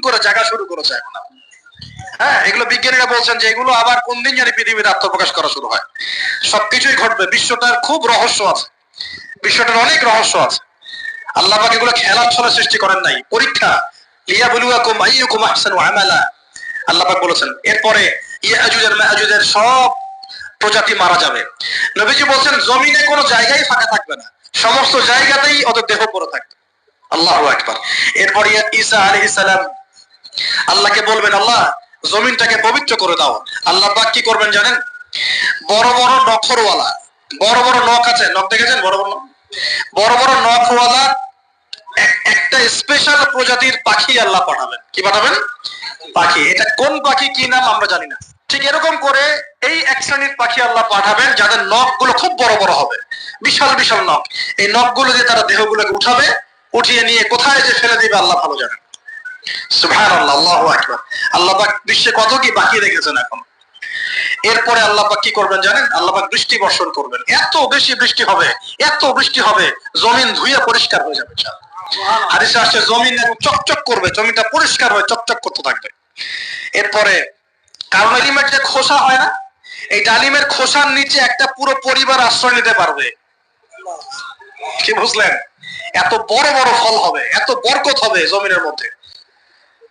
করে জায়গা শুরু করেছে এখন হ্যাঁ এগুলো বিজ্ঞানীরা বলছেন যে এগুলো আবার কোন দিন জানি পৃথিবীতে আত্মপ্রকাশ করা শুরু হয়। সবকিছুই ঘটবে, বিশ্বটার খুব রহস্য আছে। বিশ্বটার অনেক রহস্য আছে। আল্লাহ পাক এগুলো খেলার ছলে সৃষ্টি করেন নাই। পরীক্ষা লিয়া বলুয়া বলুয়াকুম আইয়ুকুম আহসানু আমালা। আল্লাহ পাক বলেছেন, এরপরে ইয়াজুজ আর মাহাজুজের সব প্রজাতি মারা যাবে। নবীজি বলছেন, জমিনে কোনো জায়গায় ফাঁকা থাকবে না। সমস্ত জায়গাতেই ওদের দেহ পড়ে থাকবে। আল্লাহু আকবার। এরপরে ঈসা আলাইহিস সালাম আল্লাহকে বলবেন, আল্লাহ, জমিনটাকে পবিত্র করে দাও। আল্লাহ পাক কি করবেন জানেন? বড় বড় নখরওয়ালা, বড় বড় নখ আছে, নখ দেখেছেন? বড় বড়? বড় বড় নখওয়ালা একটা স্পেশাল প্রজাতির পাখি আল্লাহ পাঠাবেন। কি পাঠাবেন? পাখি। এটা কোন পাখি, কি নাম আমরা জানি না। ঠিক এরকম করে এই এক শ্রেণির পাখি আল্লাহ পাঠাবেন, যাদের নখগুলো খুব বড় বড় হবে। বিশাল বিশাল নখ। এই নখগুলো দিয়ে তারা দেহগুলোকে উঠাবে, উঠিয়ে নিয়ে কোথায় যে ফেলে দিবে, আল্লাহ ভালো জানেন। বিশ্বে কত কি বাকি রেখেছেন এখন? এরপরে আল্লাহ কি করবেন জানেন? আল্লাহ বৃষ্টি বর্ষণ করবেন। এত বেশি বৃষ্টি হবে এত বৃষ্টি হবে জমিন ধুয়ে পরিষ্কার হয়ে যাবে হাদিসে আসছে জমিন চকচক করবে জমিটা পরিষ্কার হয়ে চকচক করতে থাকবে। এরপরে কারণ ডালিমের যে খোসা হয় না এই ডালিমের খোসার নিচে একটা পুরো পরিবার আশ্রয় নিতে পারবে। কি বুঝলেন? এত বড় বড় ফল হবে এত বরকত হবে জমিনের মধ্যে।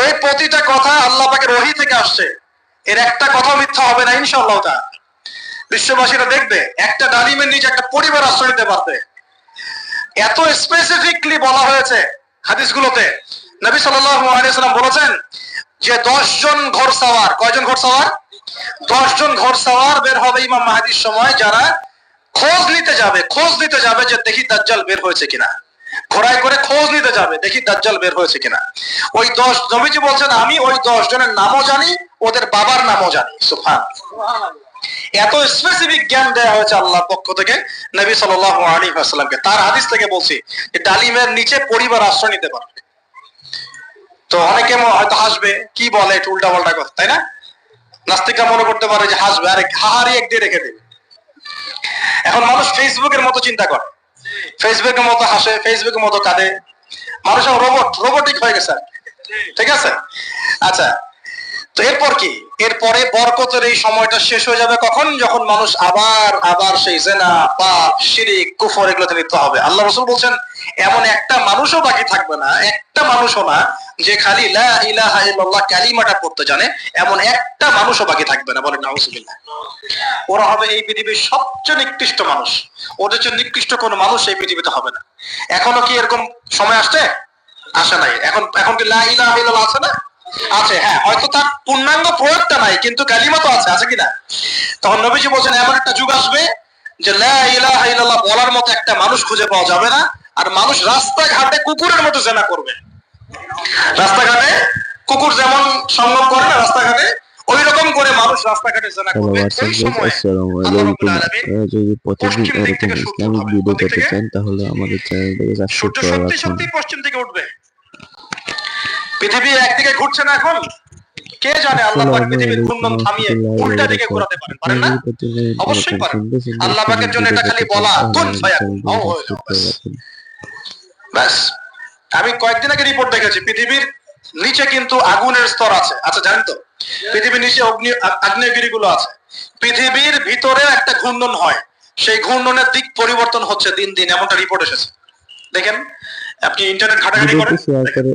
এই প্রতিটা কথা আল্লাহ পাকের রহি থেকে আসছে। এর একটা কথা মিথ্যা হবে না, ইনশাআল্লাহ তা বিশ্ববাসীরা দেখবে, একটা ডালিমের নিচে একটা পরিবার আশ্রয় নিতে পারবে। এত স্পেসিফিকলি বলা হয়েছে হাদিসগুলোতে। নবী সাল্লাম বলেছেন যে দশ জন ঘর সাওয়ার, কয়জন ঘর সাওয়ার? দশ জন ঘর সাওয়ার বের হবে ইমাম মাহাদির সময় যারা খোঁজ নিতে যাবে, খোঁজ নিতে যাবে যে দেখি দাজ্জাল বের হয়েছে কিনা। ঘোড়ায় করে খোঁজ নিতে যাবে, দেখি দাজ্জাল বের হয়েছে কিনা। ওই দশ, নবীজি বলছেন, আমি ওই দশ জনের নামও জানি, ওদের বাবার নামও জানি। সুফান এত স্পেসিফিক জ্ঞান দেওয়া হয়েছে আল্লাহর পক্ষ থেকে নবী সাল্লাল্লাহু আলাইহি ওয়াসাল্লামকে। তার হাদিস থেকে বলছি ডালিমের নিচে পরিবার আশ্রয় নিতে পারবে। তো অনেকে হয়তো হাসবে, কি বলে একটু উল্টা পাল্টা কথা, তাই না? নাস্তিকরা মনে করতে পারে যে, হাসবে, আরে হাহারি এক দিয়ে রেখে দেবে। এখন মানুষ ফেসবুকের মতো চিন্তা করে। ফেসবুকের মতো হাসে ফেসবুকের মতো কাঁদে। মানুষ রোবট রোবটিক হয়ে গেছে। ঠিক আছে? আচ্ছা তো এরপর কি? এরপরে বরকতের এই সময়টা শেষ হয়ে যাবে কখন? যখন মানুষ আবার আবার সেই জেনা, পাপ, শিরিক, কুফর এগুলোতে লিপ্ত হবে। আল্লাহ রসুল বলছেন এমন একটা মানুষও বাকি থাকবে না, একটা মানুষও না যে খালি ইলাহা ইল্লাল্লাহ কালিমাটা পড়তে জানে, এমন একটা মানুষও বাকি থাকবে না, বলেন নাউজুবিল্লাহ। ওরা হবে এই পৃথিবীর সবচেয়ে নিকৃষ্ট মানুষ। ওদের চেয়ে নিকৃষ্ট কোনো মানুষ এই পৃথিবীতে হবে না। এখনও কি এরকম সময় আসছে? আসে নাই। এখন এখন কি লা আছে না? আছে হ্যাঁ হয়তো তার পূর্ণাঙ্গ প্রয়োগটা নাই, কিন্তু কালিমা তো আছে আছে কিনা তখন নবীজি বলছেন, এমন একটা যুগ আসবে যে লা ইলাহা ইল্লাল্লাহ বলার মতো একটা মানুষ খুঁজে পাওয়া যাবে না আর মানুষ রাস্তাঘাটে কুকুরের মতো জেনা করবে। রাস্তাঘাটে কুকুর যেমন সঙ্গম করে না রাস্তাঘাটে ওই রকম করে মানুষ রাস্তাঘাটে জেনা করবে। হোয়াটসঅ্যাপ ওই গাইস সময় আসসালামু আল্লাহ আলাইকুম। রাব্বুল আলামিন আপনারা যদি প্রতিদিন এরকম ইসলামিক ভিডিও পেতে চান তাহলে আমাদের চ্যানেলটাকে সাবস্ক্রাইব করে রাখুন। সত্যি পশ্চিম থেকে উঠবে। পৃথিবী একদিকে ঘুরছে না এখন। কে জানে আল্লাহ পাক পৃথিবীর ঘূর্ণন থামিয়ে উল্টা দিকে ঘোরাতে পারেন পারেন না? অবশ্যই পারেন। আল্লাহ পাকের জন্য এটা খালি বলা, কুন হয়ে ব্যাস। আমি কয়েকদিন আগে রিপোর্ট দেখেছি পৃথিবীর নিচে কিন্তু আগুনের স্তর আছে। আচ্ছা জানেন তো? পৃথিবীর নিচে অগ্নি আগ্নেয়গিরি গুলো আছে। পৃথিবীর ভিতরে একটা ঘূর্ণন হয়। সেই ঘূর্ণনের দিক পরিবর্তন হচ্ছে দিন দিন এমনটা রিপোর্ট এসেছে। দেখেন আপনি ইন্টারনেট ঘাটাঘাটি করেন করে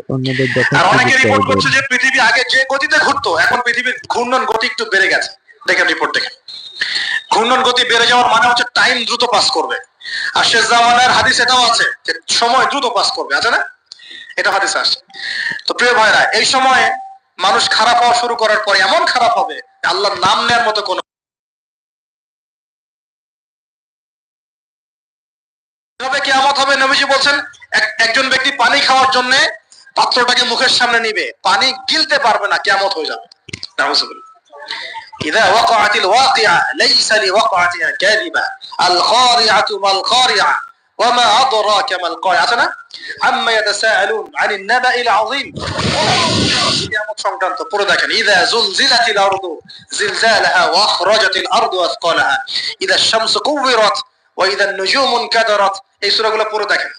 আর অনেকে রিপোর্ট করছে যে পৃথিবী আগে যে গতিতে ঘুরতো এখন পৃথিবীর ঘূর্ণন গতি একটু বেড়ে গেছে। দেখেন রিপোর্ট দেখেন। ঘূর্ণন গতি বেড়ে যাওয়ার মানে হচ্ছে টাইম দ্রুত পাস করবে। আর শেষ জামানার হাদিস এটাও আছে যে সময় দ্রুত পাস করবে, আছে না? এটা হাদিস আসছে। তো প্রিয় ভাইরা, এই সময়ে মানুষ খারাপ হওয়া শুরু করার পরে এমন খারাপ হবে আল্লাহর নাম নেওয়ার মতো কোনো কীভাবে কেয়ামত হবে নবীজি বলছেন, এক- একজন ব্যক্তি পানি খাওয়ার জন্য পাত্রটাকে মুখের সামনে নিবে, পানি গিলতে পারবে না কেমত হয়ে যাবে। إذا وقعت الواقعة ليس لوقعتها كاذبة القارعة ما القارعة وما أدراك ما القارعة أتنا عما يتساءلون عن النبأ العظيم কিয়ামত সংক্রান্ত পুরো দেখেন إذا زلزلت الأرض زلزالها وأخرجت الأرض أثقالها إذا الشمس كورت وإذا النجوم انكدرت এই সূরাগুলো পুরো দেখেন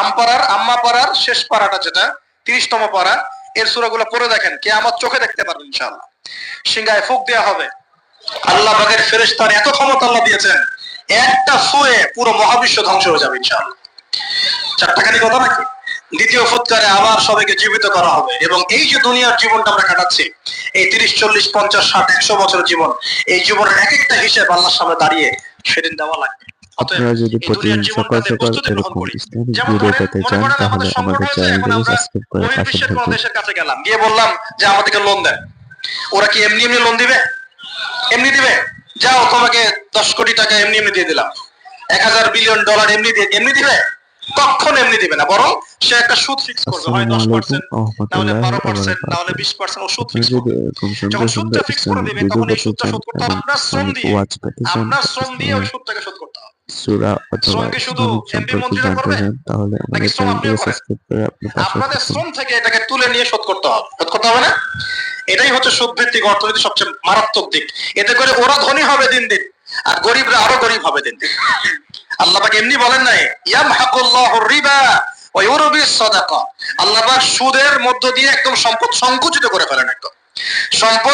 আমপাড়ার আম্মা পাড়ার শেষ পাড়াটা যেটা তিরিশতম পাড়া এর সূরাগুলো পড়ে দেখেন কে আমার চোখে দেখতে পারবেন ইনশাআল্লাহ। সিংহায় ফুক দেওয়া হবে। আল্লাহ পাকের ফেরেশতার এত ক্ষমতা আল্লাহ দিয়েছেন, একটা ফুয়ে পুরো মহাবিশ্ব ধ্বংস হয়ে যাবে ইনশাআল্লাহ। চারটাখানি কথা নাকি? দ্বিতীয় ফুৎকারে আবার সবাইকে জীবিত করা হবে। এবং এই যে দুনিয়ার জীবনটা আমরা কাটাচ্ছি, এই তিরিশ, চল্লিশ, পঞ্চাশ, ষাট, একশো বছরের জীবন, এই জীবনের এক একটা হিসেব আল্লাহর সামনে দাঁড়িয়ে সেদিন দেওয়া লাগবে। আপনারা যদি প্রতিদিন সকাল সকাল এরকম ইসলামিক ভিডিও পেতে চান তাহলে আমাদের চ্যানেলটিকে সাবস্ক্রাইব করে পাশে থাকুন। দেশের কাছে গেলাম গিয়ে বললাম যে আমাদেরকে লোন দেন। ওরা কি এমনি এমনি লোন দিবে? এমনি দিবে? যাও তোমাকে দশ কোটি টাকা এমনি এমনি দিয়ে দিলাম। এক হাজার বিলিয়ন ডলার এমনি দিয়ে এমনি দিবে? কখন এমনি দিবে না বরং সে একটা সুদ ফিক্স করবে হয় দশ পার্সেন্ট আলাইকুম না হলে রহমতুল্লাহ বারো পার্সেন্ট না হলে বিশ পার্সেন্ট ও সুদ ফিক্স করবে। যখন সুদটা ফিক্স করে দিবে তখন এই সুদটা শোধ করতে হবে আপনার শ্রম দিয়ে আপনার শ্রম দিয়ে ওই সুদটাকে শোধ করতে হবে। সুরা অথবা তাহলে আমাদের শ্রম আপনিও চ্যানেলটিকে করেন? সাবস্ক্রাইব করে আপনি আপনাদের শ্রম থেকে এটাকে তুলে নিয়ে শোধ করতে হবে। শোধ করতে হবে না এটাই হচ্ছে সুদ ভিত্তিক অর্থনীতি সবচেয়ে মারাত্মক দিক। এতে করে ওরা ধনী হবে দিন দিন। আর গরিবরা আরও গরিব হবে দিন আল্লাহ পাক এমনি বলেন নাই ইয়াম হাকুল্লাহ রিবা আল্লাহ সুদের মধ্য দিয়ে একদম সম্পদ সংকুচিত করে ফেলেন একদম। সম্পদ